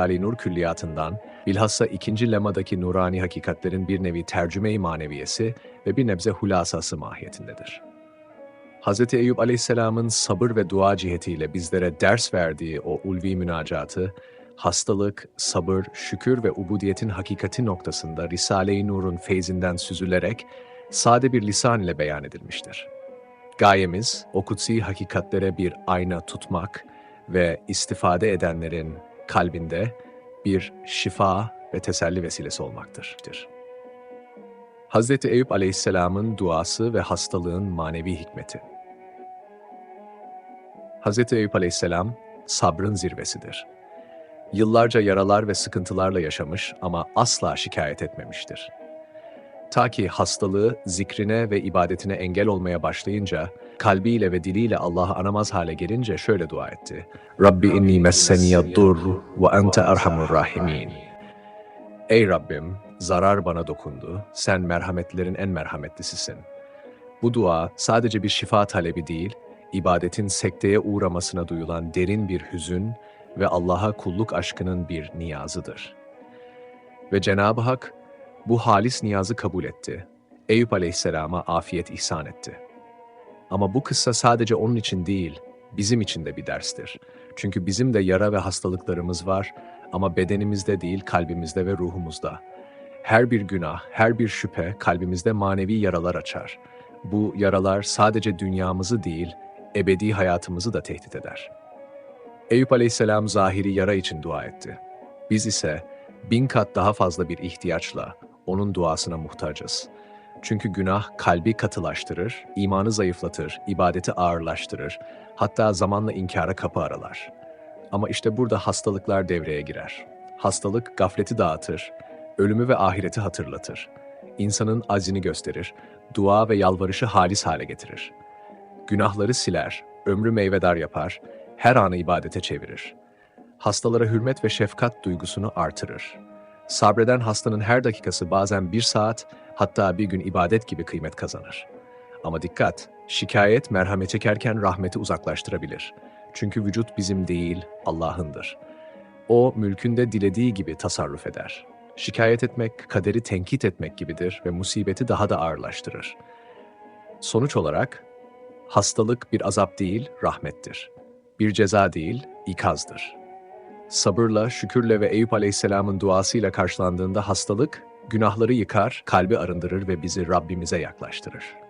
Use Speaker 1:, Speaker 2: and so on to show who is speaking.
Speaker 1: Ali Nur Külliyatı'ndan, bilhassa ikinci lemadaki nurani hakikatlerin bir nevi tercüme-i maneviyesi ve bir nebze hulasası mahiyetindedir. Hz. Eyüp Aleyhisselam'ın sabır ve dua cihetiyle bizlere ders verdiği o ulvi münacatı, hastalık, sabır, şükür ve ubudiyetin hakikati noktasında Risale-i Nur'un feyzinden süzülerek sade bir lisan ile beyan edilmiştir. Gayemiz, o kutsi hakikatlere bir ayna tutmak ve istifade edenlerin kalbinde bir şifa ve teselli vesilesi olmaktır. Hz. Eyüp Aleyhisselam'ın duası ve hastalığın manevi hikmeti. Hz. Eyüp Aleyhisselam sabrın zirvesidir. Yıllarca yaralar ve sıkıntılarla yaşamış ama asla şikayet etmemiştir. Ta ki hastalığı zikrine ve ibadetine engel olmaya başlayınca, kalbiyle ve diliyle Allah'ı anamaz hale gelince şöyle dua etti. Rabbi inni messeniyed dur ve ente erhamur rahimin. Ey Rabbim, zarar bana dokundu, sen merhametlerin en merhametlisisin. Bu dua sadece bir şifa talebi değil, ibadetin sekteye uğramasına duyulan derin bir hüzün ve Allah'a kulluk aşkının bir niyazıdır. Ve Cenab-ı Hak bu halis niyazı kabul etti. Eyüp Aleyhisselam'a afiyet ihsan etti. Ama bu kıssa sadece onun için değil, bizim için de bir derstir. Çünkü bizim de yara ve hastalıklarımız var ama bedenimizde değil, kalbimizde ve ruhumuzda. Her bir günah, her bir şüphe kalbimizde manevi yaralar açar. Bu yaralar sadece dünyamızı değil, ebedi hayatımızı da tehdit eder. Eyüp Aleyhisselam zahiri yara için dua etti. Biz ise bin kat daha fazla bir ihtiyaçla onun duasına muhtacız. Çünkü günah kalbi katılaştırır, imanı zayıflatır, ibadeti ağırlaştırır, hatta zamanla inkara kapı aralar. Ama işte burada hastalıklar devreye girer. Hastalık gafleti dağıtır, ölümü ve ahireti hatırlatır. İnsanın azini gösterir, dua ve yalvarışı halis hale getirir. Günahları siler, ömrü meyvedar yapar, her anı ibadete çevirir. Hastalara hürmet ve şefkat duygusunu artırır. Sabreden hastanın her dakikası bazen bir saat, hatta bir gün ibadet gibi kıymet kazanır. Ama dikkat, şikayet merhamet çekerken rahmeti uzaklaştırabilir. Çünkü vücut bizim değil, Allah'ındır. O mülkünde dilediği gibi tasarruf eder. Şikayet etmek, kaderi tenkit etmek gibidir ve musibeti daha da ağırlaştırır. Sonuç olarak, hastalık bir azap değil, rahmettir. Bir ceza değil, ikazdır. Sabırla, şükürle ve Eyüp Aleyhisselam'ın duasıyla karşılandığında hastalık, günahları yıkar, kalbi arındırır ve bizi Rabbimize yaklaştırır.